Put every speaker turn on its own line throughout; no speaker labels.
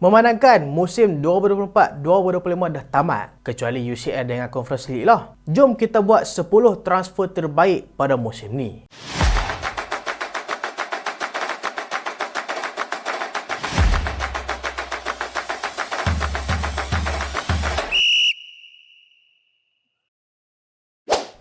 Memandangkan musim 2024-2025 dah tamat, kecuali UCL dengan Conference League lah. Jom kita buat 10 transfer terbaik pada musim ni.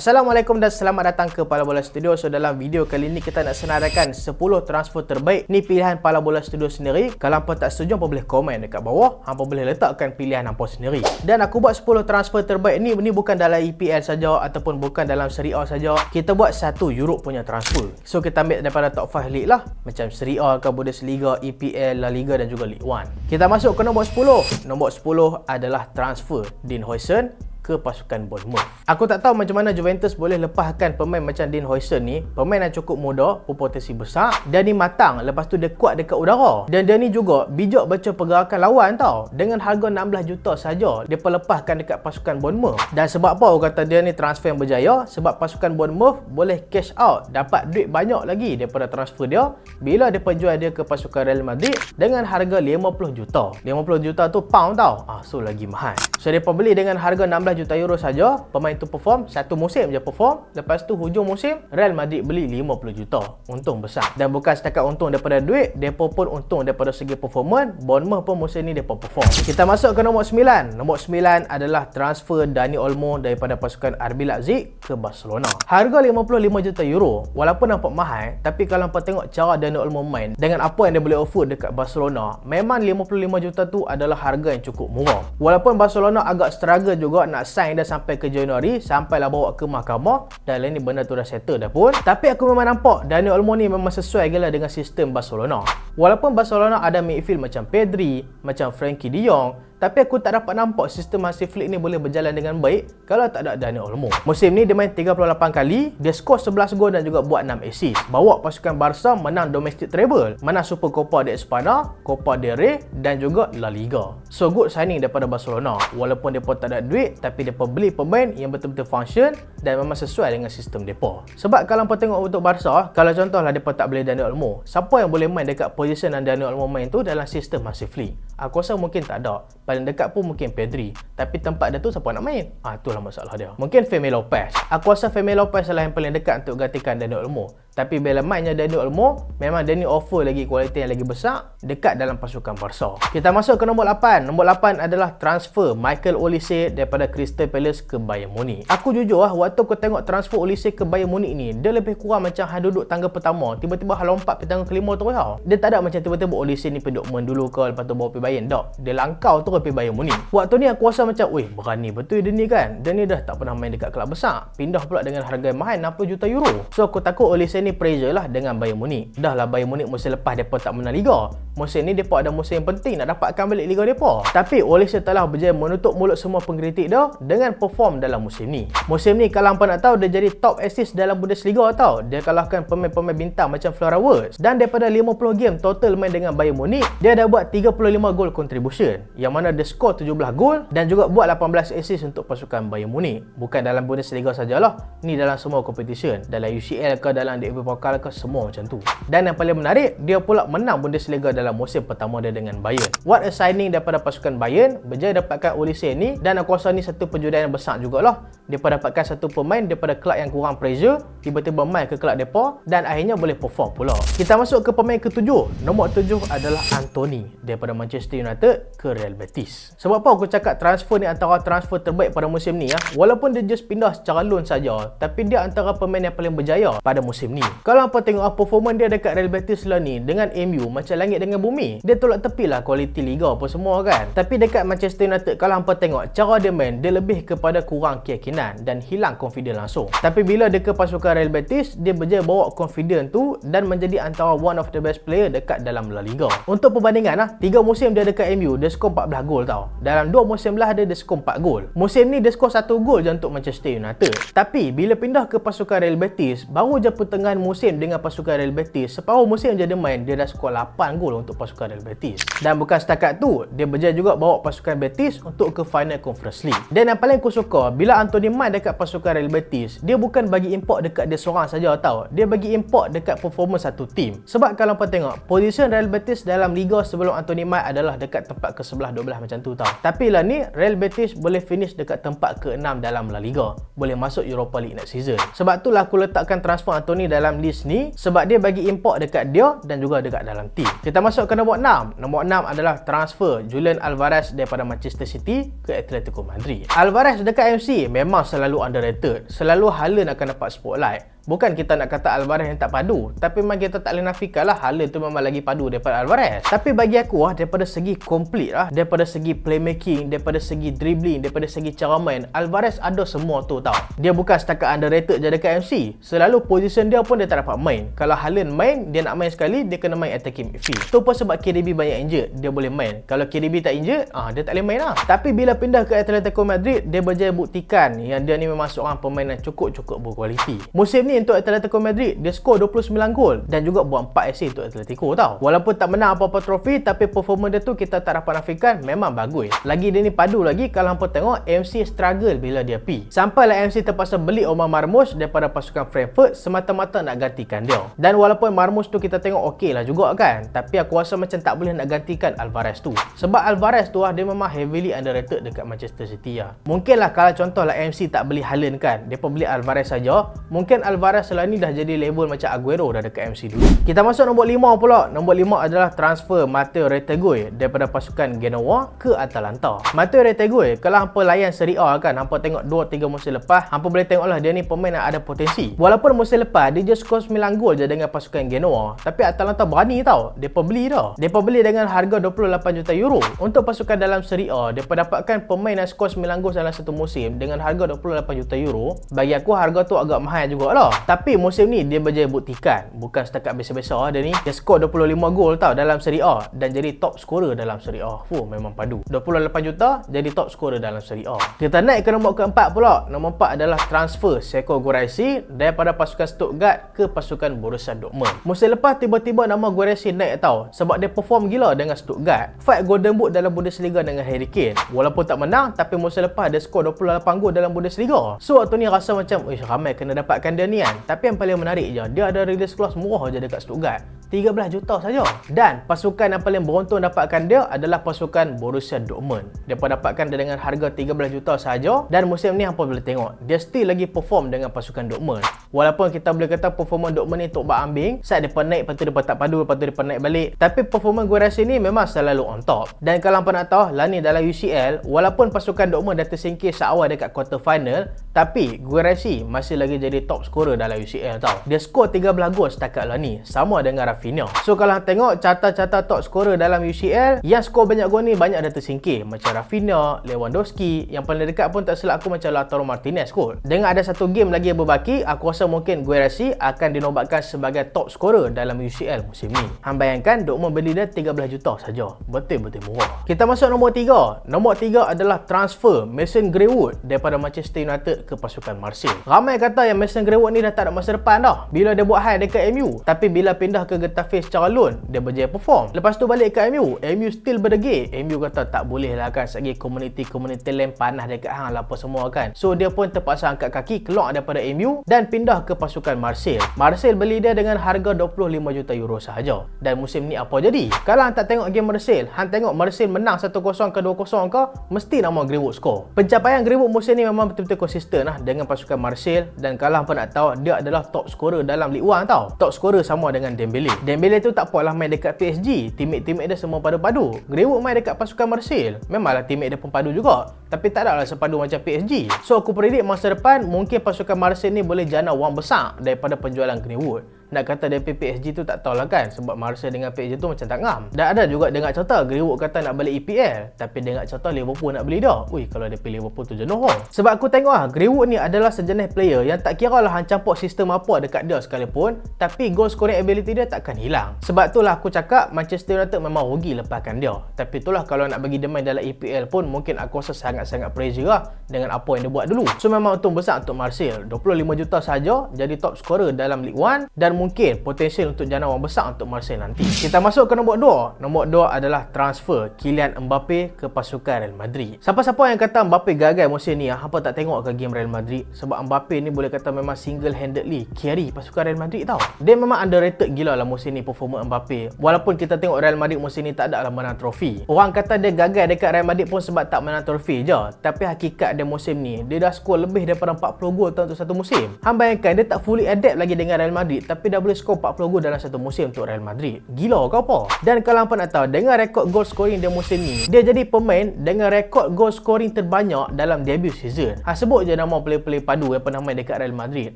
Assalamualaikum dan selamat datang ke Pala Bola Studio. So dalam video kali ini kita nak senaraikan 10 transfer terbaik. Ni pilihan Pala Bola Studio sendiri. Kalau hampa tak setuju, hampa boleh komen dekat bawah. Hampa boleh letakkan pilihan hampa sendiri. Dan aku buat 10 transfer terbaik ni, ni bukan dalam EPL saja ataupun bukan dalam Serie A saja. Kita buat satu Europe punya transfer. So kita ambil daripada top 5 league lah. Macam Serie A ke Bundesliga, EPL, La Liga dan juga League 1. Kita masuk ke nombor 10. Nombor 10 adalah transfer Dean Huijsen ke pasukan Bournemouth. Aku tak tahu macam mana Juventus boleh lepaskan pemain macam Dean Huijsen ni, pemain yang cukup muda, berpotensi besar, dan ni matang, lepas tu dia kuat dekat udara. Dan dia ni juga bijak baca pergerakan lawan tau. Dengan harga 16 juta saja, dia lepaskan dekat pasukan Bournemouth. Dan sebab apa aku kata dia ni transfer yang berjaya? Sebab pasukan Bournemouth boleh cash out, dapat duit banyak lagi daripada transfer dia bila dia jual dia ke pasukan Real Madrid dengan harga 50 juta. 50 juta tu pound tau. Ah, so lagi mahal. So dia beli dengan harga 16 juta euro saja, pemain tu perform satu musim je perform, lepas tu hujung musim Real Madrid beli 50 juta. Untung besar. Dan bukan setakat untung daripada duit, depa pun untung daripada segi performan, Bournemouth pun musim ni depa perform. Kita masuk ke nombor 9. Nombor 9 adalah transfer Dani Olmo daripada pasukan RB Leipzig ke Barcelona. Harga 55 juta euro. Walaupun nampak mahal, tapi kalau hampa tengok cara Dani Olmo main dengan apa yang dia boleh offer dekat Barcelona, memang 55 juta tu adalah harga yang cukup murah. Walaupun Barcelona agak struggle juga nak sign dah sampai ke Januari sampailah bawa ke mahkamah dan lain ni benda tu dah settle dah pun. Tapi aku memang nampak Dani Olmo ni memang sesuai gila dengan sistem Barcelona. Walaupun Barcelona ada midfield macam Pedri macam Frankie de Jong tapi aku tak dapat nampak sistem Hansi Flick ni boleh berjalan dengan baik kalau tak ada Dani Olmo. Musim ni dia main 38 kali, dia skor 11 gol dan juga buat 6 assist. Bawa pasukan Barca menang domestic treble, menang Super Copa de España, Copa del Rey dan juga La Liga. So good signing daripada Barcelona. Walaupun depa tak ada duit, tapi depa beli pemain yang betul-betul function dan memang sesuai dengan sistem depa. Sebab kalau kau tengok untuk Barca, kalau contohlah depa tak beli Dani Olmo, siapa yang boleh main dekat position yang Dani Olmo main tu dalam sistem Hansi Flick? Aku rasa mungkin tak ada paling dekat pun mungkin Pedri tapi tempat dia tu siapa nak main? Ah itulah masalah dia. Mungkin Femi Lopez. Aku rasa Femi Lopez lah yang paling dekat untuk gantikan Daniel Olmo tapi bila mainnya Daniel Olmo memang Daniel offer lagi kualiti yang lagi besar dekat dalam pasukan Barca. Kita masuk ke nombor 8 nombor 8 adalah transfer Michael Olise daripada Crystal Palace ke Bayern Munich. Aku jujur lah waktu aku tengok transfer Olise ke Bayern Munich ni dia lebih kurang macam hal duduk tangga pertama. Tiba-tiba hal lompat pergi tangga kelima terus tau dia tak ada macam tiba-tiba Olise ni Dortmund dulu ke lepas tu bawa pergi Bayern. Tak. Dia langkau terus pergi Bayern Munich. Waktu ni aku rasa macam weh berani betul dia ni kan? Dia ni dah tak pernah main dekat kelab besar. Pindah pula dengan harga mahal 60 juta euro. So aku takut Olise ni pressure lah dengan Bayern Munich. Dah lah Bayern Munich musim lepas depa tak menang Liga. Musim ni depa ada musim yang penting nak dapatkan balik Liga depa tapi Olise telah berjaya menutup mulut semua pengkritik dia dengan perform dalam musim ni. Musim ni kalau hampa nak tahu dia jadi top assist dalam Bundesliga tau. Dia kalahkan pemain-pemain bintang macam Flora Wirtz dan daripada 50 game total main dengan Bayern Munich dia dah buat 35 gol contribution. Yang mana dia skor 17 gol dan juga buat 18 assist untuk pasukan Bayern Munich. Bukan dalam Bundesliga sajalah ni dalam semua competition. Dalam UCL ke dalam DFB Pokal ke semua macam tu. Dan yang paling menarik dia pula menang Bundesliga dalam musim pertama dia dengan Bayern. What a signing daripada pasukan Bayern. Berjaya dapatkan Olise ni dan aku rasa ni satu penjudian yang besar jugalah. Dia dapatkan satu pemain daripada kelab yang kurang pressure tiba-tiba main ke kelab depa dan akhirnya boleh perform pula. Kita masuk ke pemain ketujuh. Nombor tujuh adalah Anthony daripada Manchester United ke Real Betis. Sebab apa aku cakap transfer ni antara transfer terbaik pada musim ni ya? Walaupun dia just pindah secara loan saja tapi dia antara pemain yang paling berjaya pada musim ni kalau apa tengok apa performance dia dekat Real Betis lah ni dengan MU macam langit dengan bumi. Dia tolak tepi lah kualiti liga apa semua kan. Tapi dekat Manchester United kalau hampa tengok cara dia main dia lebih kepada kurang keyakinan dan hilang confidence langsung. Tapi bila dia ke pasukan Real Betis dia berjaya bawa confidence tu dan menjadi antara one of the best player dekat dalam La Liga. Untuk perbandingan lah 3 musim dia dekat MU dia skor 14 gol tau. Dalam 2 musim lah dia, dia skor 4 gol. Musim ni dia skor 1 gol je untuk Manchester United. Tapi bila pindah ke pasukan Real Betis baru je pertengahan pertengahan musim dengan pasukan Real Betis, separuh musim dia main, dia dah skor 8 gol untuk pasukan Real Betis. Dan bukan setakat tu, dia berjaya juga bawa pasukan Betis untuk ke final Conference League. Dan yang paling aku suka, bila Anthony main dekat pasukan Real Betis, dia bukan bagi import dekat dia seorang saja tau. Dia bagi import dekat performance satu tim. Sebab kalau kau tengok, position Real Betis dalam liga sebelum Anthony main adalah dekat tempat ke-11 12 macam tu tau. Tapi lah ni Real Betis boleh finish dekat tempat ke-6 dalam La Liga. Boleh masuk Europa League next season. Sebab itulah aku letakkan transfer Anthony dalam list ni sebab dia bagi import dekat dia dan juga dekat dalam team. Kita masuk ke nombor 6. Nombor 6 adalah transfer Julian Alvarez daripada Manchester City ke Atletico Madrid. Alvarez dekat MC memang selalu underrated. Selalu Haaland akan dapat spotlight. Bukan kita nak kata Alvarez yang tak padu Tapi memang kita tak boleh nafikan lah Haaland tu memang lagi padu daripada Alvarez. Tapi bagi aku lah Daripada segi complete lah Daripada segi playmaking Daripada segi dribbling Daripada segi cara main Alvarez ada semua tu tau. Dia bukan setakat underrated je dekat MC Selalu position dia pun dia tak dapat main. Kalau Haaland main Dia nak main sekali Dia kena main attacking midfield. Tu pun sebab KDB banyak injured Dia boleh main. Kalau KDB tak injured ah Dia tak boleh main lah. Tapi bila pindah ke Atletico Madrid Dia berjaya buktikan Yang dia ni memang seorang pemain yang cukup-cukup berkualiti. Musim ni untuk Atletico Madrid. Dia skor 29 gol. Dan juga buat 4 assist untuk Atletico tau. Walaupun tak menang apa-apa trofi tapi performa dia tu kita tak dapat nafikan memang bagus. Lagi dia ni padu lagi kalau hampa tengok MC struggle bila dia pi. Sampailah MC terpaksa beli Omar Marmoush daripada pasukan Frankfurt semata-mata nak gantikan dia. Dan walaupun Marmoush tu kita tengok okey lah juga kan tapi aku rasa macam tak boleh nak gantikan Alvarez tu. Sebab Alvarez tu lah dia memang heavily underrated dekat Manchester City lah. Mungkin lah kalau contohlah MC tak beli Haaland kan dia pun beli Alvarez saja. Mungkin Alvarez setelah ni dah jadi level macam Aguero dah dekat MC dulu. Kita masuk nombor 5 pula. Nombor 5 adalah transfer Matteo Retegui daripada pasukan Genoa ke Atalanta. Matteo Retegui, kalau hampa layan Serie A kan, hampa tengok 2-3 musim lepas, hampa boleh tengok lah dia ni pemain yang ada potensi. Walaupun musim lepas, dia just skor 9 gol je dengan pasukan Genoa. Tapi Atalanta berani tau. Dia beli dah. Dia beli dengan harga 28 juta euro. Untuk pasukan dalam Serie A, dia dapatkan pemain yang skor 9 gol dalam satu musim dengan harga 28 juta euro. Bagi aku, harga tu agak mahal jugalah. Tapi musim ni dia berjaya buktikan Bukan setakat biasa-biasa. Lah dia ni Dia skor 25 gol tau dalam Serie A Dan jadi top scorer dalam Serie A. Fuh memang padu. 28 juta jadi top scorer dalam Serie A. Kita naik ke nombor keempat pula. Nombor empat adalah transfer Seko Guirassy Daripada pasukan Stuttgart ke pasukan Borussia Dortmund. Musim lepas tiba-tiba nama Guirassy naik tau Sebab dia perform gila dengan Stuttgart. Fight Golden Boot dalam Bundesliga dengan Harry Kane. Walaupun tak menang Tapi musim lepas dia skor 28 gol dalam Bundesliga. So waktu ni rasa macam ramai kena dapatkan dia ni kan tapi yang paling menarik je, dia ada release clause murah je dekat Stuttgart. 13 juta saja. Dan pasukan yang paling beruntung dapatkan dia adalah pasukan Borussia Dortmund. Dia pun dapatkan dia dengan harga 13 juta saja dan musim ni hampa boleh tengok, dia still lagi perform dengan pasukan Dortmund. Walaupun kita boleh kata performa Dortmund ni tok bak ambing, saat dia naik lepas tu dia tak padu, lepas tu dia naik balik. Tapi performa gue rasa ni memang selalu on top. Dan kalau hampa nak tahu, lah ni dalam UCL, walaupun pasukan Dortmund dah tersingkir seawal dekat quarter final, tapi gue rasa masih lagi jadi top scorer dalam UCL tau. Dia skor 13 gol setakat lah ni, sama dengan Rafinha. So kalau tengok carta-carta top scorer dalam UCL, yang skor banyak gol ni banyak dah tersingkir. Macam Rafinha, Lewandowski, yang paling dekat pun tak silap aku macam Lautaro Martinez kot. Dengan ada satu game lagi yang berbaki, aku rasa mungkin Guerresi akan dinobatkan sebagai top scorer dalam UCL musim ni. Hang bayangkan Dortmund beli dia 13 juta saja. Betul-betul murah. Kita masuk nombor 3. Nombor 3 adalah transfer Mason Greenwood daripada Manchester United ke pasukan Marseille. Ramai kata yang Mason Greenwood ni dah tak ada masa depan dah bila dia buat high dekat MU. Tapi bila pindah ke Getafe secara loan dia berjaya perform. Lepas tu balik ke MU MU still berdegil. MU kata tak boleh lah kan segi community-community lain panas dekat hang lah apa semua kan. So dia pun terpaksa angkat kaki keluar daripada MU dan pindah ke pasukan Marseille Marseille beli dia dengan harga 25 juta euro sahaja. Dan musim ni apa jadi? Kalau hang tak tengok game Marseille hang tengok Marseille menang 1-0 ke 2-0 ke mesti nama Greenwood score. Pencapaian Greenwood musim ni memang betul-betul konsisten lah dengan pasukan Marseille dan kalau hang nak tahu dia adalah top scorer dalam Ligue 1 tau. Top scorer sama dengan Dembele Dembele tu tak puaslah main dekat PSG. Teammate-teammate dia semua padu-padu. Greenwood main dekat pasukan Marseille. Memanglah teammate dia pun padu juga. Tapi tak ada lah sepadu macam PSG. So aku predict masa depan mungkin pasukan Marseille ni boleh jana wang besar daripada penjualan Greenwood. Nak kata DP PSG tu tak tahulah kan sebab Martial dengan PSG tu macam tak ngam. Dan ada juga dengar cerita Greenwood kata nak balik EPL tapi dengar cerita Liverpool nak beli dah. Ui kalau DP Liverpool tu jenuh oh. Sebab aku tengok ah Greenwood ni adalah sejenis player yang tak kira lah hang campur sistem apa dekat dia sekalipun tapi goal scoring ability dia takkan hilang. Sebab itulah aku cakap Manchester United memang rugi lepaskan dia. Tapi itulah kalau nak bagi dia main dalam EPL pun mungkin aku rasa sangat-sangat pressure lah dengan apa yang dia buat dulu. So memang untung besar untuk Martial. 25 juta saja jadi top scorer dalam League 1 dan mungkin potensial untuk jana orang besar untuk Marseille nanti. Kita masuk ke nombor 2. Nombor 2 adalah transfer Kylian Mbappe ke pasukan Real Madrid. Siapa-siapa yang kata Mbappe gagal musim ni, apa tak tengok ke game Real Madrid? Sebab Mbappe ni boleh kata memang single-handedly carry pasukan Real Madrid tau. Dia memang underrated gila lah musim ni performa Mbappe. Walaupun kita tengok Real Madrid musim ni tak ada lah menang trofi. Orang kata dia gagal dekat Real Madrid pun sebab tak menang trofi je. Tapi hakikat dia musim ni, dia dah skor lebih daripada 40 gol untuk satu musim. Hang bayangkan dia tak fully adapt lagi dengan Real Madrid tapi dah boleh skor 40 gol dalam satu musim untuk Real Madrid. Gila kau apa? Dan kalau hampa nak tahu, dengan rekod gol scoring dia musim ni, dia jadi pemain dengan rekod gol scoring terbanyak dalam debut season. Ha sebut je nama player-player padu yang pernah main dekat Real Madrid.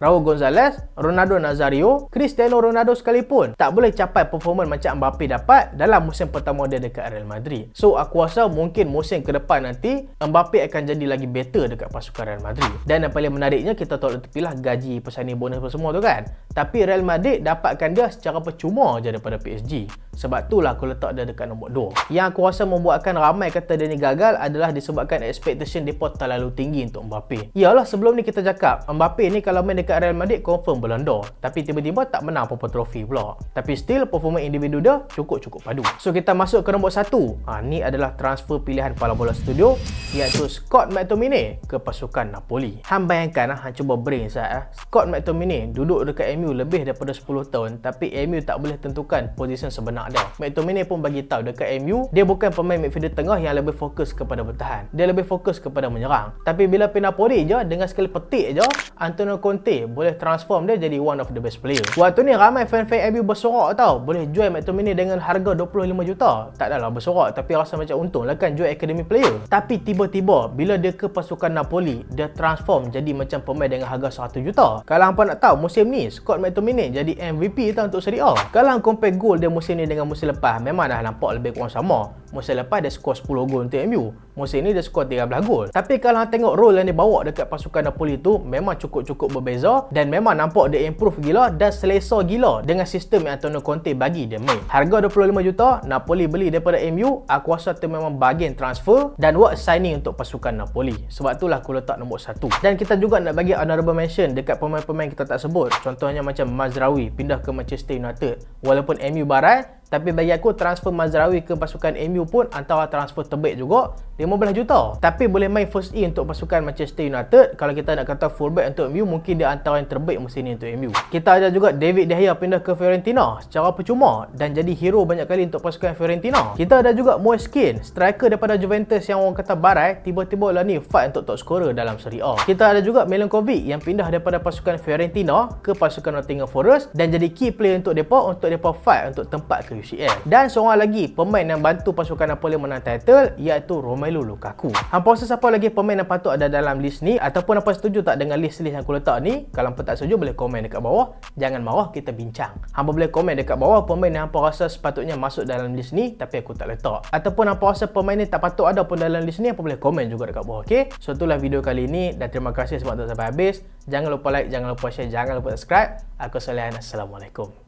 Raul Gonzalez, Ronaldo Nazario, Cristiano Ronaldo sekalipun tak boleh capai performa macam Mbappe dapat dalam musim pertama dia dekat Real Madrid. So aku rasa mungkin musim ke depan nanti Mbappe akan jadi lagi better dekat pasukan Real Madrid. Dan yang paling menariknya kita tahu tepilah gaji pesaing bonus semua tu kan. Tapi Real Madrid dapatkan dia secara percuma je daripada PSG. Sebab itulah aku letak dia dekat nombor 2. Yang aku rasa membuatkan ramai kata dia ni gagal adalah disebabkan expectation depa terlalu tinggi untuk Mbappe. Yalah sebelum ni kita cakap Mbappe ni kalau main dekat Real Madrid confirm berlanda. Tapi tiba-tiba tak menang apa-apa trofi pula. Tapi still performa individu dia cukup-cukup padu. So kita masuk ke nombor 1. Ha, ni adalah transfer pilihan Pala Bola Studio iaitu Scott McTominay ke pasukan Napoli. Hang bayangkan ha, cuba brain saya. Scott McTominay duduk dekat MU lebih daripada 10 tahun tapi MU tak boleh tentukan posisi sebenar dia. McTominay pun bagi tahu dekat MU dia bukan pemain midfielder tengah yang lebih fokus kepada bertahan. Dia lebih fokus kepada menyerang. Tapi bila Napoli je dengan sekali petik je Antonio Conte boleh transform dia jadi one of the best player. Waktu ni ramai fan-fan MU bersorak tau boleh jual McTominay dengan harga 25 juta. Tak adalah bersorak tapi rasa macam untung lah kan jual academy player. Tapi tiba-tiba bila dia ke pasukan Napoli dia transform jadi macam pemain dengan harga 100 juta. Kalau hampa nak tahu musim ni Scott McTominay jadi MVP tau untuk Serie A. Kalau compare gol dia musim ni dengan musim lepas memang dah nampak lebih kurang sama. Musim lepas dia skor 10 gol untuk MU. Musim ni dia skor 13 gol. Tapi kalau tengok role yang dia bawa dekat pasukan Napoli tu memang cukup-cukup berbeza dan memang nampak dia improve gila dan selesa gila dengan sistem yang Antonio Conte bagi dia main. Harga 25 juta Napoli beli daripada MU, aku rasa tu memang bagian transfer dan work signing untuk pasukan Napoli. Sebab itulah aku letak nombor 1. Dan kita juga nak bagi honorable mention dekat pemain-pemain kita tak sebut. Contohnya macam Mazraoui pindah ke Manchester United. Walaupun MU barai, tapi bagi aku transfer Mazraoui ke pasukan MU pun antara transfer terbaik juga 15 juta. Tapi boleh main first E untuk pasukan Manchester United. Kalau kita nak kata fullback untuk MU mungkin dia antara yang terbaik musim ni untuk MU. Kita ada juga David De Gea pindah ke Fiorentina secara percuma dan jadi hero banyak kali untuk pasukan Fiorentina. Kita ada juga Moise Kean, striker daripada Juventus yang orang kata barai tiba-tiba lah ni fight untuk top scorer dalam Serie A. Kita ada juga Milinkovic yang pindah daripada pasukan Fiorentina ke pasukan Nottingham Forest dan jadi key player untuk depa untuk depa fight untuk tempat ke UCL. Dan seorang lagi pemain yang bantu pasukan Napoli menang title iaitu Romelu Lukaku. Hampa rasa siapa lagi pemain yang patut ada dalam list ni ataupun apa setuju tak dengan list-list yang aku letak ni? Kalau hampa tak setuju boleh komen dekat bawah. Jangan marah kita bincang. Hampa boleh komen dekat bawah pemain yang hampa rasa sepatutnya masuk dalam list ni tapi aku tak letak. Ataupun hampa rasa pemain ni tak patut ada pun dalam list ni hampa boleh komen juga dekat bawah. Okay? So itulah video kali ni dan terima kasih sebab tonton sampai habis. Jangan lupa like, jangan lupa share, jangan lupa subscribe. Aku Solehan. Assalamualaikum.